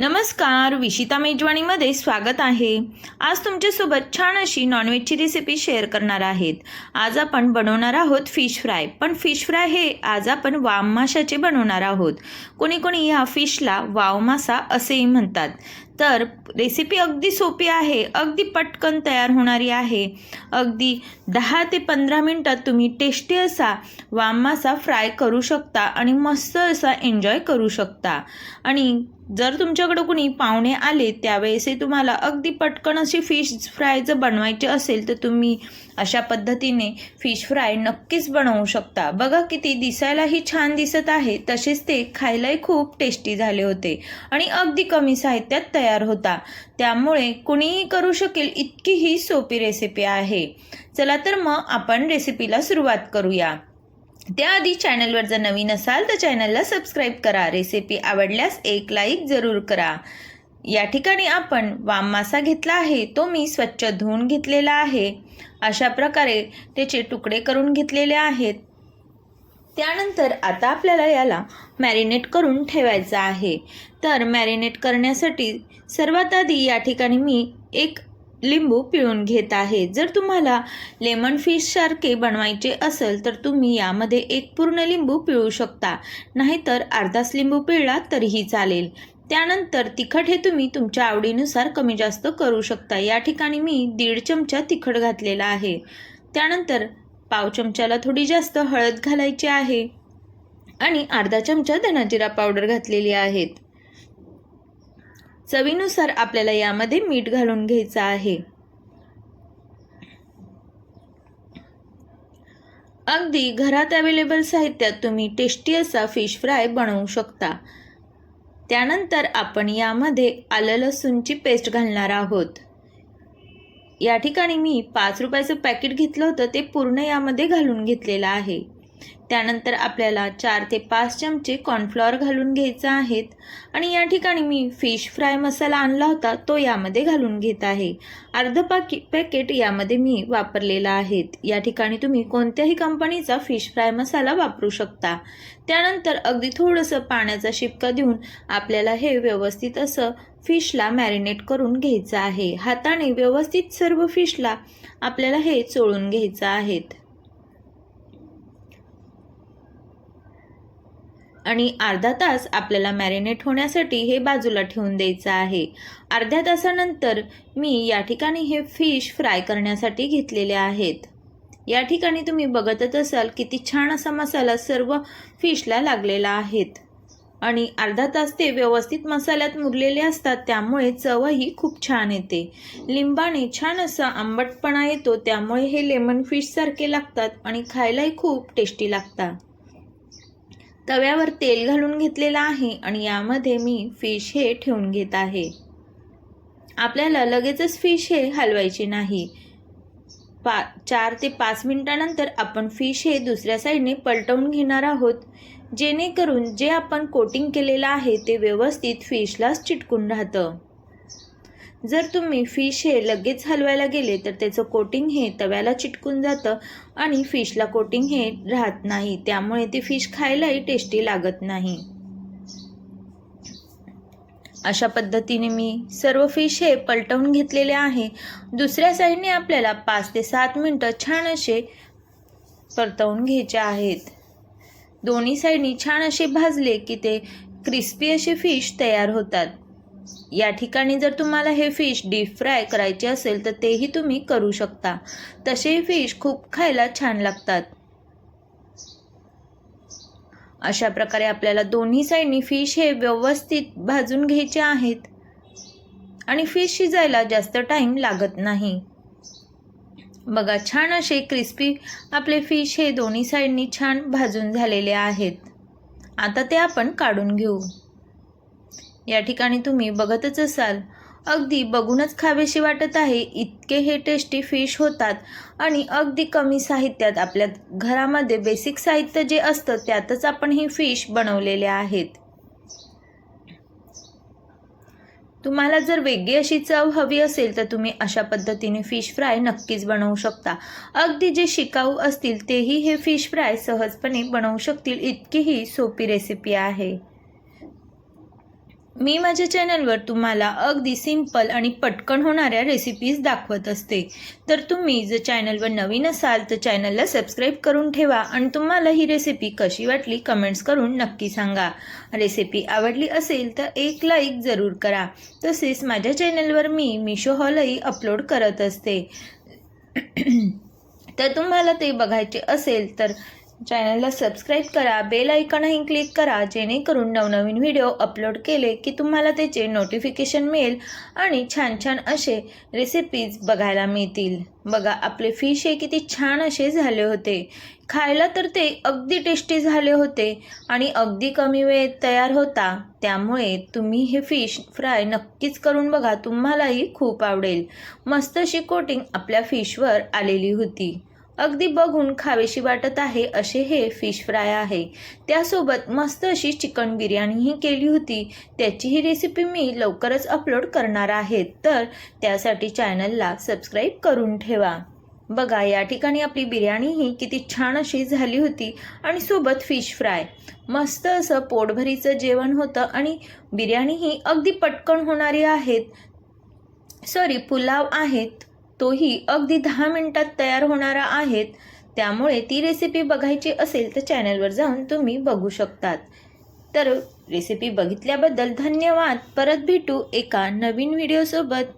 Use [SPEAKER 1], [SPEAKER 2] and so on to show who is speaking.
[SPEAKER 1] नमस्कार विशिता मेजवानीमध्ये स्वागत आहे. आज तुमच्यासोबत छान अशी नॉनव्हेजची रेसिपी शेअर करणार आहेत. आज आपण बनवणार आहोत फिश फ्राय पण फिश फ्राय हे आज आपण वाम माशाचे बनवणार आहोत. कोणी कोणी ह्या फिशला वाव मासा असेही म्हणतात. तर रेसिपी अगदी सोपी आहे अगदी पटकन तयार होणारी आहे. अगदी दहा ते पंधरा मिनटात तुम्ही टेस्टी असा वामासा फ्राय करू शकता आणि मस्त असा एन्जॉय करू शकता. आणि जर तुमच्याकडं कुणी पाहुणे आले त्यावेळेसही तुम्हाला अगदी पटकन अशी फिश फ्राय जर बनवायची असेल तर तुम्ही अशा पद्धतीने फिश फ्राय नक्कीच बनवू शकता. बघा किती दिसायलाही छान दिसत आहे तसेच ते खायलाही खूप टेस्टी झाले होते. आणि अगदी कमी साहित्यात तयार तयार होता. त्यामुळे कुणीही करू शकेल इतकी ही सोपी रेसिपी आहे. चला तर मग आपण रेसिपीला सुरुवात करूया. त्याआधी चॅनलवर जर नवीन असाल तर चॅनलला सबस्क्राईब करा. रेसिपी आवडल्यास एक लाईक जरूर करा. या ठिकाणी आपण वाम मासा घेतला आहे. तो मी स्वच्छ धुवून घेतलेला आहे. अशा प्रकारे त्याचे तुकडे करून घेतलेले आहेत. त्यानंतर आता आपल्याला याला मॅरिनेट करून ठेवायचं आहे. तर मॅरिनेट करण्यासाठी सर्वात आधी या ठिकाणी मी एक लिंबू पिळून घेत आहे. जर तुम्हाला लेमन फिशसारखे बनवायचे असेल तर तुम्ही यामध्ये एक पूर्ण लिंबू पिळू शकता. नाहीतर अर्धाच लिंबू पिळला तरीही चालेल. त्यानंतर तिखट हे तुम्ही तुमच्या आवडीनुसार कमी जास्त करू शकता. या ठिकाणी मी दीड चमचा तिखट घातलेला आहे. त्यानंतर पाव चमच्याला थोडी जास्त हळद घालायची आहे. आणि अर्धा चमचा धनाजिरा पावडर घातलेली आहेत. चवीनुसार आपल्याला यामध्ये मीठ घालून घ्यायचं आहे. अगदी घरात अवेलेबल साहित्यात तुम्ही टेस्टी असा फिश फ्राय बनवू शकता. त्यानंतर आपण यामध्ये आलं लसूणची पेस्ट घालणार आहोत. या ठिकाणी मी पाच रुपयाचं पॅकेट घेतलं होतं ते पूर्ण यामध्ये घालून घेतलेलं आहे. त्यानंतर आपल्याला चार ते पाच चमचे कॉर्नफ्लॉवर घालून घ्यायचा आहेत. आणि या ठिकाणी मी फिश फ्राय मसाला आणला होता तो यामध्ये घालून घेत आहे. अर्ध पाकी पॅकेट यामध्ये मी वापरलेला आहेत. या ठिकाणी तुम्ही कोणत्याही कंपनीचा फिश फ्राय मसाला वापरू शकता. त्यानंतर अगदी थोडंसं पाण्याचा शिपका देऊन आपल्याला हे व्यवस्थित असं फिशला मॅरिनेट करून घ्यायचं आहे. हाताने व्यवस्थित सर्व फिशला आपल्याला हे चोळून घ्यायचं आहेत. आणि अर्धा तास आपल्याला मॅरिनेट होण्यासाठी हे बाजूला ठेवून द्यायचं आहे. अर्ध्या तासानंतर मी या ठिकाणी हे फिश फ्राय करण्यासाठी घेतलेले आहेत. या ठिकाणी तुम्ही बघतच असाल किती छान असा मसाला सर्व फिशला लागलेला आहेत. आणि अर्धा तास ते व्यवस्थित मसाल्यात मुरलेले असतात त्यामुळे चवही खूप छान येते. लिंबाने छान असा आंबटपणा येतो त्यामुळे हे लेमन फिशसारखे लागतात आणि खायलाही खूप टेस्टी लागतात. तव्यावर तेल घालून घेतलेलं आहे आणि यामध्ये मी फिश हे ठेवून घेत आहे. आपल्याला लगेचच फिश हे हलवायचे नाही. पा चार ते पाच मिनटानंतर आपण फिश हे दुसऱ्या साईडने पलटवून घेणार आहोत. जेणेकरून जे आपण कोटिंग केलेलं आहे ते व्यवस्थित फिशलाच चिटकून राहतं. जर तुम्ही फिश हे लगेच हलवायला गेले तर त्याचं कोटिंग हे तव्याला चिटकून जातं आणि फिशला कोटिंग हे राहत नाही. त्यामुळे ती फिश खायलाही टेस्टी लागत नाही. अशा पद्धतीने मी सर्व फिश हे पलटवून घेतलेले आहे. दुसऱ्या साईडने आपल्याला पाच ते सात मिनटं छान असे परतवून घ्यायचे आहेत. दोन्ही साईडनी छान असे भाजले की ते क्रिस्पी असे फिश तयार होतात. या ठिकाणी जर तुम्हाला हे फिश डीप फ्राय करायचे असेल तर तेही तुम्ही करू शकता. तसे फिश खूप खायला छान लागतात. अशा प्रकारे आपल्याला दोन्ही साईडनी फिश हे व्यवस्थित भाजून घ्यायचे आहेत. आणि फिश शिजायला जास्त टाईम लागत नाही. बघा छान असे क्रिस्पी आपले फिश हे दोन्ही साईडनी छान भाजून झालेले आहेत. आता ते आपण काढून घेऊ. या ठिकाणी तुम्ही बघतच असाल. अगदी बघूनच खावेशी वाटत आहे इतके हे टेस्टी फिश होतात आणि अगदी कमी साहित्यात आपल्या घरामध्ये बेसिक साहित्य जे असतं त्यातच आपण ही फिश बनवलेले आहेत. तुम्हाला जर वेगळी अशी चव हवी असेल तर तुम्ही अशा पद्धतीने फिश फ्राय नक्कीच बनवू शकता. अगदी जे शिकाऊ असतील तेही हे फिश फ्राय सहजपणे बनवू शकतील इतकी ही सोपी रेसिपी आहे. मी माझ्या चॅनलवर तुम्हाला अगदी सिंपल आणि पटकन होणाऱ्या रेसिपीज दाखवत असते. तर तुम्ही जर चॅनलवर नवीन असाल तर चॅनलला सबस्क्राईब करून ठेवा आणि तुम्हाला ही रेसिपी कशी वाटली कमेंट्स करून नक्की सांगा. रेसिपी आवडली असेल तर एक लाईक जरूर करा. तसेच माझ्या चॅनलवर मी मिशो हॉलही अपलोड करत असते. तर तुम्हाला ते बघायचे असेल तर चॅनलला सबस्क्राईब करा बेल आयकॉनही क्लिक करा जेणेकरून नवनवीन व्हिडिओ अपलोड केले की तुम्हाला त्याचे नोटिफिकेशन मिळेल आणि छान छान असे रेसिपीज बघायला मिळतील. बघा आपले फिश हे किती छान असे झाले होते. खायला तर ते अगदी टेस्टी झाले होते आणि अगदी कमी वेळेत तयार होता. त्यामुळे तुम्ही हे फिश फ्राय नक्कीच करून बघा तुम्हालाही खूप आवडेल. मस्त अशी कोटिंग आपल्या फिशवर आलेली होती. अगदी बघून खावेशी वाटत आहे असे हे फिश फ्राय आहे. त्यासोबत मस्त अशी चिकन बिर्याणीही केली होती. त्याचीही रेसिपी मी लवकरच अपलोड करणार आहे. तर त्यासाठी चॅनलला सबस्क्राईब करून ठेवा. बघा या ठिकाणी आपली बिर्याणीही किती छान अशी झाली होती आणि सोबत फिश फ्राय मस्त असं पोटभरीचं जेवण होतं आणि बिर्याणीही अगदी पटकन होणारी आहेत. सॉरी पुलाव आहेत. तोही अगदी दहा मिनटात तयार होणारा आहेत. त्यामुळे ती रेसिपी बघायची असेल तर चॅनलवर जाऊन तुम्ही बघू शकतात. तर रेसिपी बघितल्याबद्दल धन्यवाद. परत भेटू एका नवीन व्हिडिओसोबत